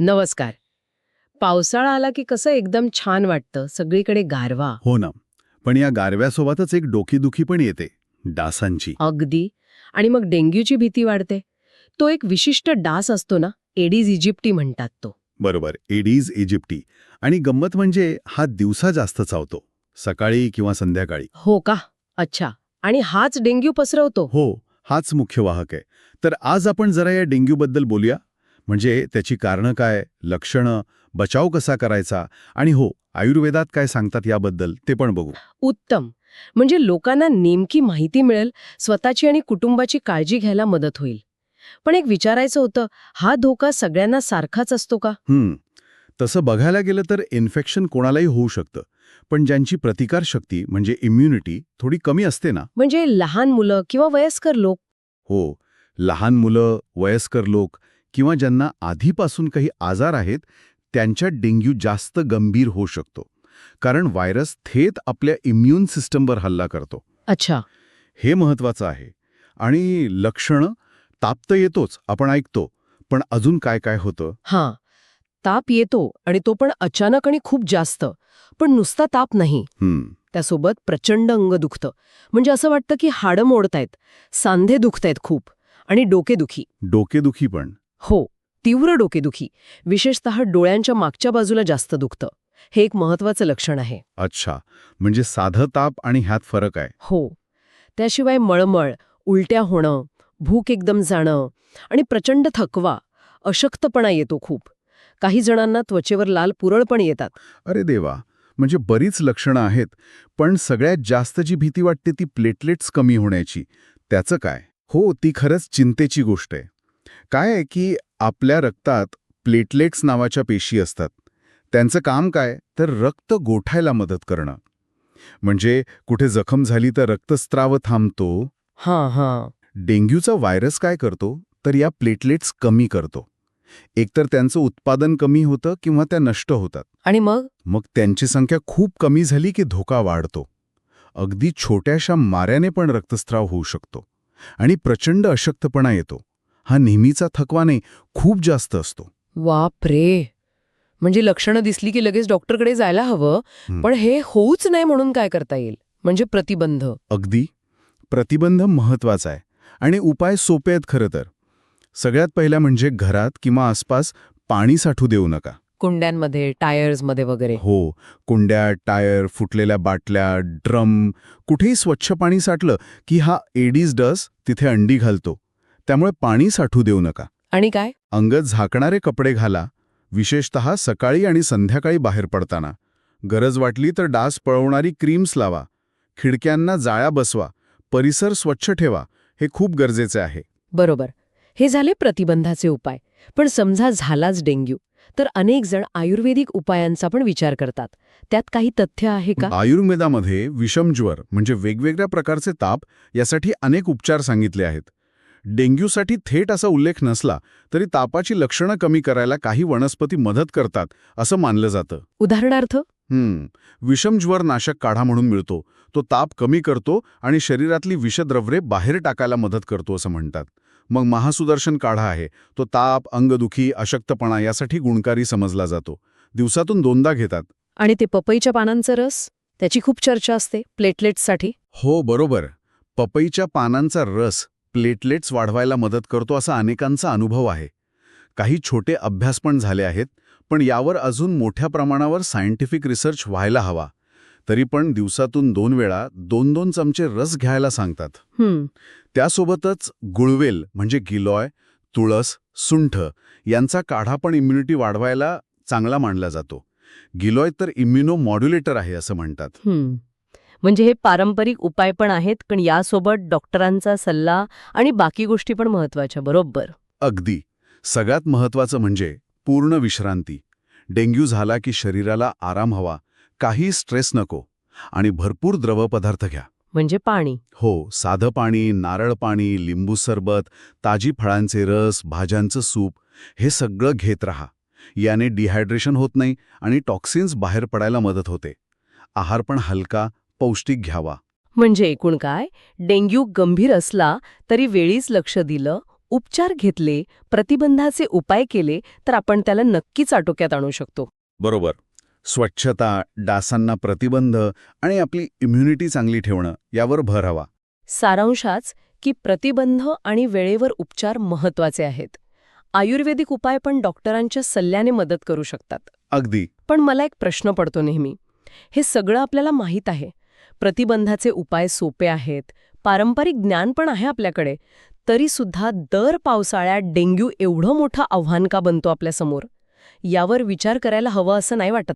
नमस्कार. पावसाळा आला की कसं एकदम छान वाटतं? सगळीकडे गारवा. हो ना. पण या गारव्यासोबतच एक डोकीदुखी पण येते डासांची. अगदी. आणि मग डेंग्यूची भीती वाढते. तो एक विशिष्ट डास असतो ना एडीज इजिप्टी म्हणतात तो. बरोबर एडीज इजिप्टी. आणि गंमत म्हणजे हा दिवसा जास्त चावतो सकाळी किंवा संध्याकाळी. हो का? अच्छा. आणि हाच डेंग्यू पसरवतो? हो हाच मुख्य वाहक आहे. तर आज आपण जरा या डेंग्यूबद्दल बोलूया. म्हणजे त्याची कारणं काय लक्षणं बचाव कसा करायचा आणि हो आयुर्वेदात काय सांगतात याबद्दल ते पण बघू. उत्तम. म्हणजे लोकांना नेमकी माहिती मिळेल स्वतःची आणि कुटुंबाची काळजी घ्यायला मदत होईल. पण एक विचारायचं होतं हा धोका सगळ्यांना सारखाच असतो का? हं, तसं बघायला गेलं तर इन्फेक्शन कोणालाही होऊ शकतं. पण ज्यांची प्रतिकारशक्ती म्हणजे इम्युनिटी थोडी कमी असते ना. म्हणजे लहान मुलं किंवा वयस्कर लोक? हो. लहान मुलं वयस्कर लोक किंवा ज्यांना आधीपासून काही आजार आहेत त्यांच्यात डेंग्यू जास्त गंभीर होऊ शकतो. कारण व्हायरस थेट आपल्या इम्युन सिस्टमवर हल्ला करतो. अच्छा. हे महत्वाचं आहे. आणि लक्षणं? ताप तर येतोच आपण ऐकतो. पण अजून काय काय होतं? हां. ताप येतो आणि तो पण अचानक आणि खूप जास्त. पण नुसता ताप नाही. त्यासोबत प्रचंड अंग दुखतं. म्हणजे असं वाटतं की हाडं मोडतायत सांधे दुखतायत खूप आणि डोकेदुखी. डोकेदुखी पण. हो तीव्र डोकेदुखी विशेषतः डोळ्यांच्या मागच्या बाजूला जास्त दुखतं. हे एक महत्वाचं लक्षण आहे. अच्छा म्हणजे साधं ताप आणि ह्यात फरक आहे. हो त्याशिवाय मळमळ उलट्या होणं भूक एकदम जाणं आणि प्रचंड थकवा अशक्तपणा येतो खूप. काही जणांना त्वचेवर लाल पुरळ पण येतात. अरे देवा म्हणजे बरीच लक्षणं आहेत पण सगळ्यात जास्त जी भीती वाटते ती प्लेटलेट्स कमी होण्याची. त्याचं काय? हो ती खरंच चिंतेची गोष्ट आहे. काय आहे की आपल्या रक्तात प्लेटलेट्स नावाच्या पेशी असतात. त्यांचं काम काय? तर रक्त गोठायला मदत करणं. म्हणजे कुठे जखम झाली तर रक्तस्त्राव थांबतो. हां हां. डेंग्यूचा व्हायरस काय करतो? तर या प्लेटलेट्स कमी करतो. एकतर त्यांचं उत्पादन कमी होतं किंवा त्या नष्ट होतात. आणि मग? मग त्यांची संख्या खूप कमी झाली की धोका वाढतो. अगदी छोट्याशा माऱ्याने पण रक्तस्राव होऊ शकतो. आणि प्रचंड अशक्तपणा येतो. हा नेहमीचा थकवा नाही खूप जास्त असतो. वाप रे. म्हणजे लक्षणं दिसली की लगेच डॉक्टरकडे जायला हवं. पण हे होऊच नाही म्हणून काय करता येईल? म्हणजे प्रतिबंध. अगदी. प्रतिबंध महत्त्वाचा आहे. आणि उपाय सोपे आहेत खरं तर. सगळ्यात पहिला म्हणजे घरात किंवा आसपास पाणी साठू देऊ नका. कुंड्यांमध्ये टायर्समध्ये वगैरे. हो. कुंड्या टायर फुटलेल्या बाटल्या ड्रम कुठेही स्वच्छ पाणी साठलं की हा एडीज डस तिथे अंडी घालतो. त्यामुळे पाणी साठू देऊ नका. आणि काय? अंग झाकणारे कपडे घाला विशेषतः सकाळी आणि संध्याकाळी बाहेर पडताना. गरज वाटली तर डास पळवणारी क्रीम्स लावा खिडक्यांना जाळ्या बसवा परिसर स्वच्छ ठेवा हे खूप गरजेचे आहे. बरोबर. हे झाले प्रतिबंधाचे उपाय. पण समजा झालाच डेंग्यू. तर अनेक जण आयुर्वेदिक उपायांचा पण विचार करतात. त्यात काही तथ्य आहे का? आयुर्वेदामध्ये विषमज्वर म्हणजे वेगवेगळ्या प्रकारचे ताप यासाठी अनेक उपचार सांगितले आहेत. डेंग्यूसाठी थेट असा उल्लेख नसला तरी तापाची लक्षणं कमी करायला काही वनस्पती मदत करतात असं मानलं जातं. उदाहरणार्थ? हम्म. विषमज्वर नाशक काढा म्हणून मिळतो. तो ताप कमी करतो आणि शरीरातली विषद्रव्ये बाहेर टाकायला मदत करतो असं म्हणतात. मग महासुदर्शन काढा आहे. तो ताप अंगदुखी अशक्तपणा यासाठी गुणकारी समजला जातो. दिवसातून दोनदा घेतात. आणि ते पपईच्या पानांचा रस? त्याची खूप चर्चा असते प्लेटलेट्ससाठी. हो बरोबर. पपईच्या पानांचा रस. प्लेटलेट्स वाढवायला मदत करतो असा अनेकांचा अनुभव आहे. काही छोटे अभ्यास पण झाले आहेत पण यावर अजून मोठ्या प्रमाणावर सायंटिफिक रिसर्च व्हायला हवा. तरी पण दिवसातून दोन वेळा दोन दोन चमचे रस घ्यायला सांगतात. त्यासोबतच गुळवेल म्हणजे गिलॉय तुळस सुंठ यांचा काढा पण इम्युनिटी वाढवायला चांगला मानला जातो. गिलॉय तर इम्युनो मॉड्युलेटर आहे असं म्हणतात. म्हणजे हे पारंपरिक उपाय पण आहेत पण यासोबत डॉक्टरांचा सल्ला आणि बाकी गोष्टी पण महत्त्वाच्या बरोबर? अगदी. सगळ्यात महत्वाचं म्हणजे पूर्ण विश्रांती. डेंग्यू झाला की शरीराला आराम हवा काही स्ट्रेस नको आणि भरपूर द्रवपदार्थ घ्या. म्हणजे पाणी? हो साधं पाणी नारळ पाणी लिंबू सरबत ताजी फळांचे रस भाज्यांचं सूप हे सगळं घेत राहा. याने डिहायड्रेशन होत नाही आणि टॉक्सिन्स बाहेर पडायला मदत होते. आहार पण हलका पौष्टिक घ्यावा. म्हणजे एकूण काय? डेंग्यू गंभीर असला तरी वेळीच लक्ष दिलं उपचार घेतले प्रतिबंधाचे उपाय केले तर आपण त्याला नक्कीच आटोक्यात आणू शकतो. बरोबर. स्वच्छता डासांना प्रतिबंध आणि आपली इम्युनिटी चांगली ठेवणं यावर भर हवा. सारांशाच की प्रतिबंध आणि वेळेवर उपचार महत्त्वाचे आहेत. आयुर्वेदिक उपाय पण डॉक्टरांच्या सल्ल्याने मदत करू शकतात. अगदी. पण मला एक प्रश्न पडतो नेहमी. हे सगळं आपल्याला माहीत आहे. प्रतिबंधाचे उपाय सोपे आहेत. पारंपरिक ज्ञान पण आहे आपल्याकडे. तरीसुद्धा दर पावसाळ्यात डेंग्यू एवढं मोठं आव्हान का बनतो आपल्यासमोर? यावर विचार करायला हवं असं नाही वाटत.